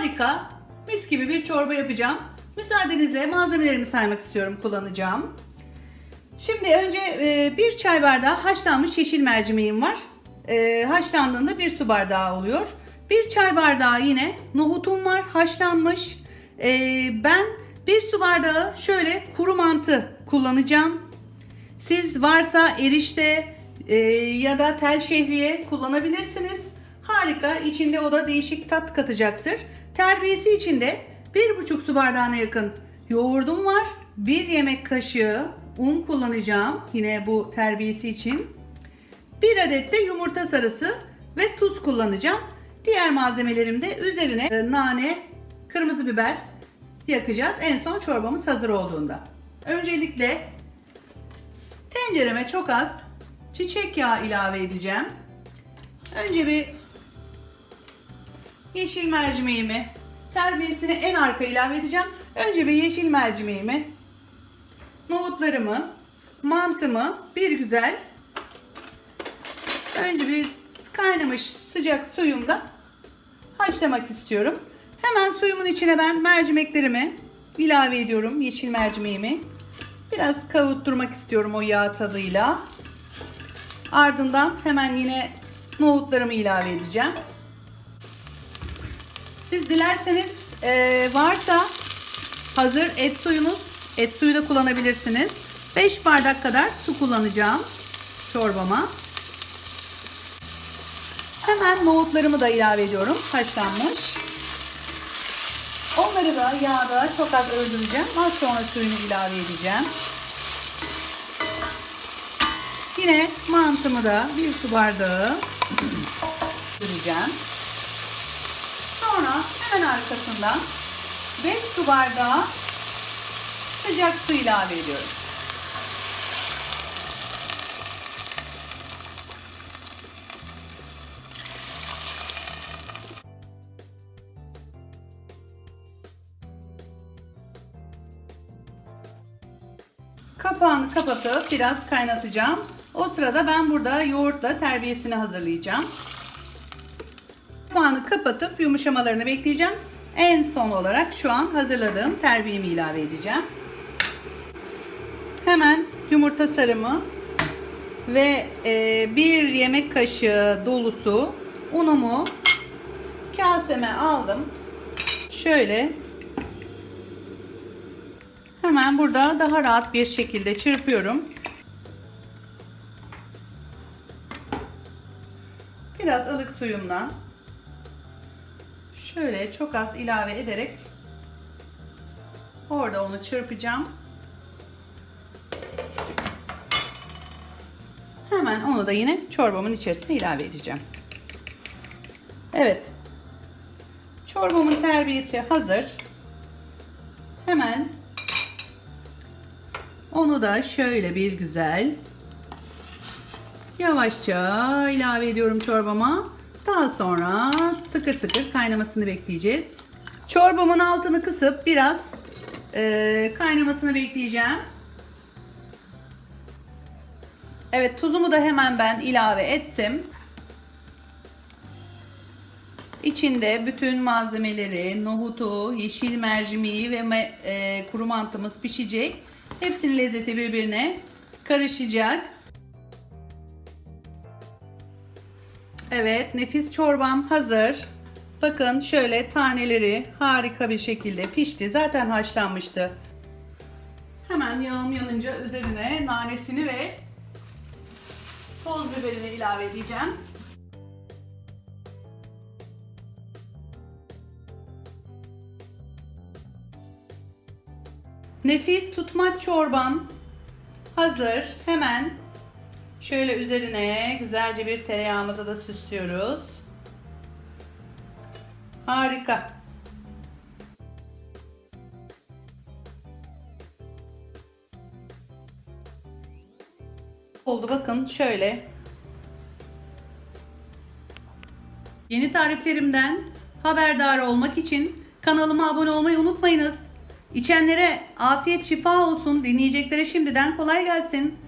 Harika, mis gibi bir çorba yapacağım. Müsaadenizle malzemelerimi saymak istiyorum kullanacağım. Şimdi önce e, bir çay bardağı haşlanmış yeşil mercimeğim var. E, haşlandığında bir su bardağı oluyor. Bir çay bardağı yine nohutum var haşlanmış. E, ben bir su bardağı şöyle kuru mantı kullanacağım. Siz varsa erişte ya da tel şehriye kullanabilirsiniz. Harika. İçinde o da değişik tat katacaktır. Terbiyesi içinde bir buçuk su bardağına yakın yoğurdum var. Bir yemek kaşığı un kullanacağım. Yine bu terbiyesi için. Bir adet de yumurta sarısı ve tuz kullanacağım. Diğer malzemelerim de üzerine e, nane, kırmızı biber yakacağız. En son çorbamız hazır olduğunda. Öncelikle tencereme çok az çiçek yağı ilave edeceğim. Önce bir yeşil mercimeğimi terbiyesini en arka ilave edeceğim. Önce bir yeşil mercimeğimi, nohutlarımı, mantımı bir güzel önce bir kaynamış sıcak suyumda haşlamak istiyorum. Hemen suyumun içine ben mercimeklerimi ilave ediyorum. Yeşil mercimeğimi. Biraz kavutturmak istiyorum o yağ tadıyla. Ardından hemen yine nohutlarımı ilave edeceğim. Siz dilerseniz e, varsa hazır et suyunuz, et suyu da kullanabilirsiniz. 5 bardak kadar su kullanacağım çorbama. Hemen nohutlarımı da ilave ediyorum. Haşlanmış. Onları da yağda çok az öldüreceğim. Az sonra suyunu ilave edeceğim. Yine mantımı da bir su bardağı süreceğim. Hemen arkasından 5 su bardağı sıcak su ilave ediyorum. Kapağını kapatıp biraz kaynatacağım. O sırada ben burada yoğurtla terbiyesini hazırlayacağım. Kapatıp yumuşamalarını bekleyeceğim. En son olarak şu an hazırladığım terbiyemi ilave edeceğim. Hemen yumurta sarımı ve e, bir yemek kaşığı dolusu unumu kaseme aldım. Şöyle hemen burada daha rahat bir şekilde çırpıyorum. Biraz ılık suyumdan şöyle çok az ilave ederek orada onu çırpacağım. Hemen onu da yine çorbamın içerisine ilave edeceğim. Evet. Çorbamın terbiyesi hazır. Hemen onu da şöyle bir güzel yavaşça ilave ediyorum çorbama. Daha sonra tıkır tıkır kaynamasını bekleyeceğiz. Çorbamın altını kısıp biraz e, kaynamasını bekleyeceğim. Evet tuzumu da hemen ben ilave ettim. İçinde bütün malzemeleri, nohutu, yeşil mercimeği ve e, kuru mantımız pişecek. Hepsinin lezzeti birbirine karışacak. Evet, nefis çorbam hazır. Bakın şöyle taneleri harika bir şekilde pişti. Zaten haşlanmıştı. Hemen yağım yanınca üzerine nanesini ve toz biberini ilave edeceğim. Nefis tutmaç çorban hazır. Hemen şöyle üzerine güzelce bir tereyağımızı da süslüyoruz. Harika. Oldu bakın şöyle. Yeni tariflerimden haberdar olmak için kanalıma abone olmayı unutmayınız. İçenlere afiyet şifa olsun. Dinleyeceklere şimdiden kolay gelsin.